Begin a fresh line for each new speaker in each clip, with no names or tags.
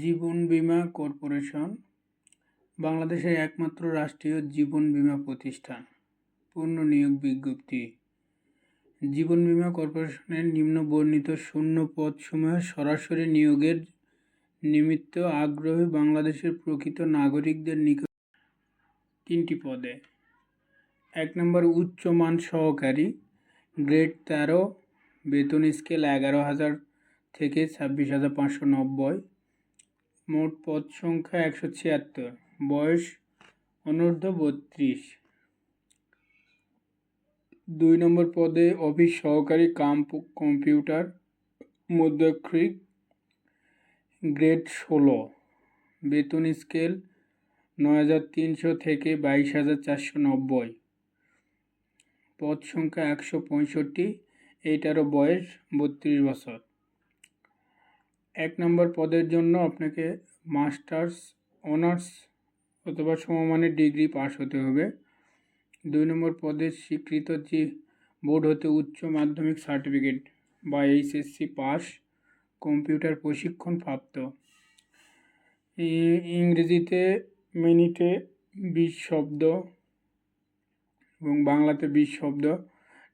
জীবন বিমা কর্পোরেশন, বাংলাদেশের একমাত্র রাষ্ট্রীয় জীবন বিমা প্রতিষ্ঠান। পূর্ণ নিয়োগ বিজ্ঞপ্তি। জীবন বিমা কর্পোরেশনের নিম্ন বর্ণিত শূন্য পদসমূহে সরাসরি নিয়োগের নিমিত্ত আগ্রহী বাংলাদেশের প্রকৃত নাগরিকদের নিকট তিনটি পদে। এক নম্বর উচ্চমান সহকারী, গ্রেড তেরো, বেতন স্কেল এগারো হাজার থেকে ছাব্বিশ হাজার পাঁচশো নব্বই। মোট পদ সংখ্যা একশো ছিয়াত্তর। বয়স অনূর্ধ্ব বত্রিশ। দুই নম্বর পদে অফিস সহকারী কাম কম্পিউটার মধ্যক্ষিক গ্রেড ষোলো। বেতন স্কেল নয় হাজার তিনশো থেকে বাইশ হাজার চারশো নব্বই। পদ সংখ্যা একশো পঁয়ষট্টি। এইটারও বয়স বত্রিশ বছর। এক নম্বর পদের জন্য আপনাকে মাস্টার্স, অনার্স অথবা সমমানের ডিগ্রি পাস হতে হবে। দুই নম্বর পদের স্বীকৃত যে বোর্ড হতে উচ্চ মাধ্যমিক সার্টিফিকেট বা এইচএসসি পাস, কম্পিউটার প্রশিক্ষণ প্রাপ্ত। ইংরেজিতে মিনিটে বিশ শব্দ এবং বাংলাতে বিশ শব্দ,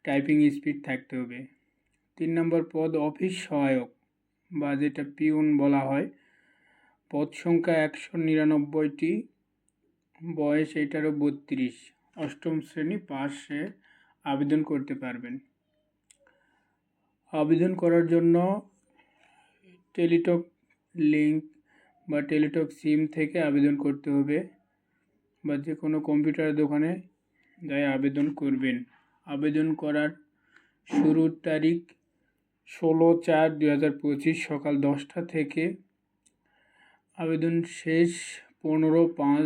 টাইপিং স্পিড থাকতে হবে। তিন নম্বর পদ, অফিস সহায়ক। বা যেটা পিউন বলা হয়, পদ সংখ্যা একশো নিরানব্বইটি, বয়স এটারও বত্রিশ। অষ্টম শ্রেণি পাশে আবেদন করতে পারবেন। আবেদন করার জন্য টেলিটক লিঙ্ক বা টেলিটক সিম থেকে আবেদন করতে হবে বা যে কোনো কম্পিউটার দোকানে যাই আবেদন করবেন। আবেদন করার শুরুর তারিখ ষোলো চার দুই হাজার পঁচিশ সকাল দশটা থেকে আবেদন শেষ পনেরো পাঁচ